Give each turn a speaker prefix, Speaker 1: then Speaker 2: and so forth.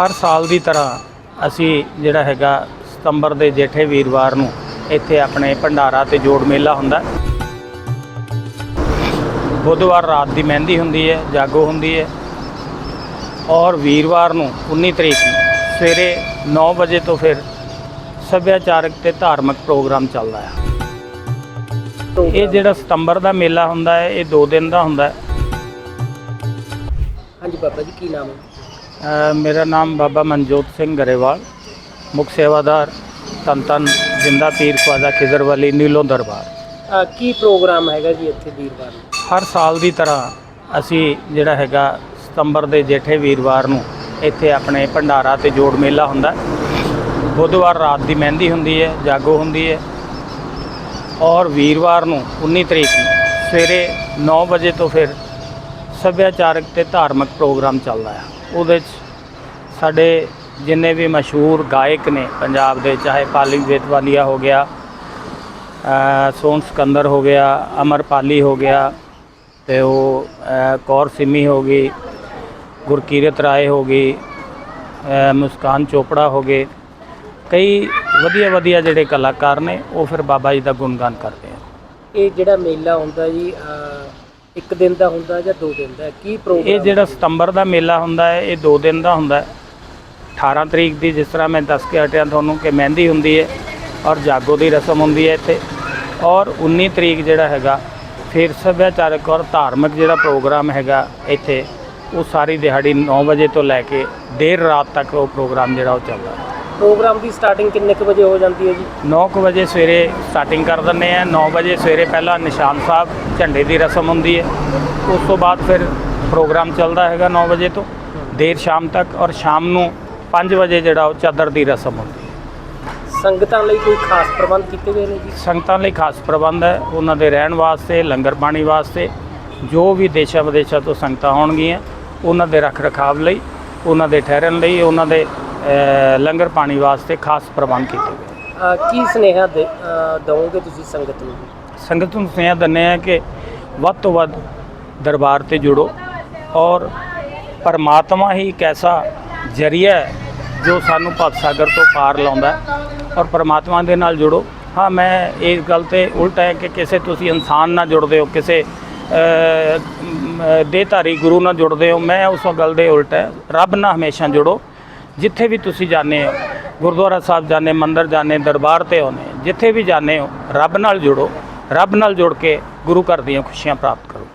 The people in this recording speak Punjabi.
Speaker 1: ਹਰ ਸਾਲ ਦੀ ਤਰ੍ਹਾਂ ਅਸੀਂ ਜਿਹੜਾ ਹੈਗਾ ਸਤੰਬਰ ਦੇ ਜੇਠੇ ਵੀਰਵਾਰ ਨੂੰ ਇੱਥੇ ਆਪਣੇ ਭੰਡਾਰਾ ਤੇ ਜੋੜ ਮੇਲਾ ਹੁੰਦਾ ਬੁੱਧਵਾਰ ਰਾਤ ਦੀ ਮਹਿੰਦੀ ਹੁੰਦੀ ਹੈ, ਜਾਗੋ ਹੁੰਦੀ ਹੈ ਔਰ ਵੀਰਵਾਰ ਨੂੰ 19 ਤਰੀਕ ਨੂੰ ਸਵੇਰੇ 9 ਵਜੇ ਤੋਂ ਫਿਰ ਸੱਭਿਆਚਾਰਕ ਤੇ ਧਾਰਮਿਕ ਪ੍ਰੋਗਰਾਮ ਚੱਲਦਾ ਹੈ। ਇਹ ਜਿਹੜਾ ਸਤੰਬਰ ਦਾ ਮੇਲਾ ਹੁੰਦਾ ਹੈ, ਇਹ 2 ਦਿਨ ਦਾ ਹੁੰਦਾ ਹੈ।
Speaker 2: ਹਾਂਜੀ ਬਾਬਾ ਜੀ, ਕੀ ਨਾਮ ਹੈ?
Speaker 1: ਮੇਰਾ ਨਾਮ ਬਾਬਾ ਮਨਜੋਤ ਸਿੰਘ ਗਰੇਵਾਲ ਮੁੱਖ ਸੇਵਾਦਾਰ ਧੰਨ ਧੰਨ ਜਿੰਦਾ ਪੀਰ ਖਵਾਜਾ ਖਿਜ਼ਰ ਵਾਲੀ ਨੀਲੋਂ ਦਰਬਾਰ।
Speaker 2: ਕੀ ਪ੍ਰੋਗਰਾਮ ਹੈਗਾ ਜੀ ਇੱਥੇ ਵੀਰਵਾਰ ਨੂੰ?
Speaker 1: ਹਰ ਸਾਲ ਦੀ ਤਰ੍ਹਾਂ ਅਸੀਂ ਜਿਹੜਾ ਹੈਗਾ ਸਤੰਬਰ ਦੇ ਜੇਠੇ ਵੀਰਵਾਰ ਨੂੰ ਇੱਥੇ ਆਪਣੇ ਭੰਡਾਰਾ ਤੇ ਜੋੜ ਮੇਲਾ ਹੁੰਦਾ। ਬੁੱਧਵਾਰ ਰਾਤ ਦੀ ਮਹਿੰਦੀ ਹੁੰਦੀ ਹੈ ਜਾਗੋ ਹੁੰਦੀ ਹੈ ਔਰ ਵੀਰਵਾਰ ਨੂੰ 19 ਤਰੀਕ ਨੂੰ ਸਵੇਰੇ 9 ਵਜੇ ਤੋਂ ਫਿਰ ਸੱਭਿਆਚਾਰਕ ਤੇ ਧਾਰਮਿਕ ਪ੍ਰੋਗਰਾਮ ਚੱਲਦਾ ਹੈ। ਉਹਦੇ 'ਚ ਸਾਡੇ ਜਿੰਨੇ ਵੀ ਮਸ਼ਹੂਰ ਗਾਇਕ ਨੇ ਪੰਜਾਬ ਦੇ ਚਾਹੇ ਪਾਲੀ ਵੇਤਵਾਲੀਆ ਹੋ ਗਿਆ ਅ, ਸੋਨ ਸਿਕੰਦਰ ਹੋ ਗਿਆ ਅਮਰ ਪਾਲੀ ਹੋ ਗਿਆ ਤੇ ਉਹ ਕੌਰ ਸਿੰਮੀ ਹੋ ਗਈ ਗੁਰਕੀਰਤ ਰਾਏ ਹੋ ਗਈ ਮੁਸਕਾਨ ਚੋਪੜਾ ਹੋ ਗਏ ਕਈ ਵਧੀਆ ਵਧੀਆ ਜਿਹੜੇ ਕਲਾਕਾਰ ਨੇ ਉਹ ਫਿਰ ਬਾਬਾ ਜੀ ਦਾ ਗੁਣਗਾਨ ਕਰਦੇ ਆ।
Speaker 2: ਇਹ ਜਿਹੜਾ ਮੇਲਾ ਹੁੰਦਾ ਜੀ ਇੱਕ ਦਿਨ ਦਾ ਹੁੰਦਾ ਜਾਂ ਦੋ ਦਿਨ ਦਾ? ਕੀ ਪ੍ਰੋਗਰਾਮ
Speaker 1: ਇਹ ਜਿਹੜਾ ਸਤੰਬਰ ਦਾ ਮੇਲਾ ਹੁੰਦਾ ਹੈ ਇਹ 2 ਦਿਨ ਦਾ ਹੁੰਦਾ ਹੈ। 18 ਤਰੀਕ ਦੀ ਜਿਸ ਤਰ੍ਹਾਂ ਮੈਂ ਦੱਸ ਕੇ ਹਟਿਆ ਤੁਹਾਨੂੰ ਕਿ ਮਹਿੰਦੀ ਹੁੰਦੀ ਹੈ ਔਰ ਜਾਗੋ ਦੀ ਰਸਮ ਹੁੰਦੀ ਹੈ ਇੱਥੇ। ਔਰ 19 ਤਰੀਕ ਜਿਹੜਾ ਹੈਗਾ ਫਿਰ ਸੱਭਿਆਚਾਰਕ ਔਰ ਧਾਰਮਿਕ ਜਿਹੜਾ ਪ੍ਰੋਗਰਾਮ ਹੈਗਾ ਇੱਥੇ ਉਹ ਸਾਰੀ ਦਿਹਾੜੀ 9 ਵਜੇ ਤੋਂ ਲੈ ਕੇ ਦੇਰ ਰਾਤ ਤੱਕ ਉਹ ਪ੍ਰੋਗਰਾਮ ਜਿਹੜਾ ਉਹ ਚੱਲਦਾ। ਹੈ
Speaker 2: ਪ੍ਰੋਗਰਾਮ ਦੀ ਸਟਾਰਟਿੰਗ ਕਿੰਨੇ ਕੁ ਵਜੇ ਹੋ ਜਾਂਦੀ ਹੈ ਜੀ?
Speaker 1: 9 ਕੁ ਵਜੇ ਸਵੇਰੇ ਸਟਾਰਟਿੰਗ ਕਰ ਦਿੰਦੇ ਆ 9 ਵਜੇ ਸਵੇਰੇ ਪਹਿਲਾਂ ਨਿਸ਼ਾਨ ਸਾਹਿਬ ਝੰਡੇ ਦੀ ਰਸਮ ਹੁੰਦੀ ਹੈ। ਉਸ ਤੋਂ ਬਾਅਦ ਫਿਰ ਪ੍ਰੋਗਰਾਮ ਚੱਲਦਾ ਹੈਗਾ 9 ਵਜੇ ਤੋਂ। ਦੇਰ ਸ਼ਾਮ ਤੱਕ ਔਰ ਸ਼ਾਮ ਨੂੰ 5 ਵਜੇ ਜਿਹੜਾ ਉਹ ਚਾਦਰ ਦੀ ਰਸਮ ਹੁੰਦੀ ਹੈ।
Speaker 2: ਸੰਗਤਾਂ ਲਈ ਕੋਈ ਖਾਸ ਪ੍ਰਬੰਧ ਕੀਤੇ ਗਏ ਨੇ ਜੀ?
Speaker 1: ਸੰਗਤਾਂ ਲਈ ਖਾਸ ਪ੍ਰਬੰਧ ਹੈ। ਉਹਨਾਂ ਦੇ ਰਹਿਣ ਵਾਸਤੇ ਲੰਗਰ ਪਾਣੀ ਵਾਸਤੇ ਜੋ ਵੀ ਦੇਸ਼ਾਂ ਵਿਦੇਸ਼ਾਂ ਤੋਂ ਸੰਗਤਾਂ ਆਉਣਗੀਆਂ ਉਹਨਾਂ ਦੇ ਰੱਖ ਰਖਾਵ ਲਈ ਉਹਨਾਂ ਦੇ ਠਹਿਰਨ ਲਈ ਉਹਨਾਂ ਦੇ ਲੰਗਰ ਪਾਣੀ ਵਾਸਤੇ ਖਾਸ ਪ੍ਰਬੰਧ ਕੀਤੇ ਗਏ।
Speaker 2: ਕੀ ਸੁਨੇਹਾ ਦਵੋਗੇ ਤੁਸੀਂ ਸੰਗਤ ਨੂੰ?
Speaker 1: ਸੰਗਤ ਨੂੰ ਸੁਨੇਹਾ ਦਿੰਦੇ ਆ ਕਿ ਵੱਧ ਤੋਂ ਵੱਧ ਦਰਬਾਰ ਤੇ ਜੁੜੋ ਔਰ ਪਰਮਾਤਮਾ ਹੀ ਇੱਕ ਐਸਾ ਜਰੀਆ ਹੈ ਜੋ ਸਾਨੂੰ ਭਵ ਸਾਗਰ ਤੋਂ ਪਾਰ ਲਾਉਂਦਾ ਹੈ ਔਰ ਪਰਮਾਤਮਾ ਦੇ ਨਾਲ ਜੁੜੋ। ਹਾਂ ਮੈਂ ਇਸ ਗੱਲ ਤੇ ਉਲਟ ਹੈ ਕਿ ਕਿਸੇ ਤੁਸੀਂ ਇਨਸਾਨ ਨਾਲ ਜੁੜਦੇ ਹੋ ਕਿਸੇ ਅ, ਮ, ਦੇਹਧਾਰੀ ਗੁਰੂ ਨਾਲ ਜੁੜਦੇ ਹੋ ਮੈਂ ਉਸ ਗੱਲ ਦੇ ਉਲਟ ਹੈ। ਰੱਬ ਨਾਲ ਹਮੇਸ਼ਾ ਜੁੜੋ ਜਿੱਥੇ ਵੀ ਤੁਸੀਂ ਜਾਂਦੇ ਹੋ, ਗੁਰਦੁਆਰਾ ਸਾਹਿਬ ਜਾਂਦੇ, ਮੰਦਿਰ ਜਾਂਦੇ, ਦਰਬਾਰ ਤੇ ਆਉਂਦੇ ਜਿੱਥੇ ਵੀ ਜਾਂਦੇ ਹੋ, ਰੱਬ ਨਾਲ ਜੁੜੋ, ਰੱਬ ਨਾਲ ਜੁੜ ਕੇ ਗੁਰੂ ਘਰ ਦੀਆਂ ਖੁਸ਼ੀਆਂ ਪ੍ਰਾਪਤ ਕਰੋ।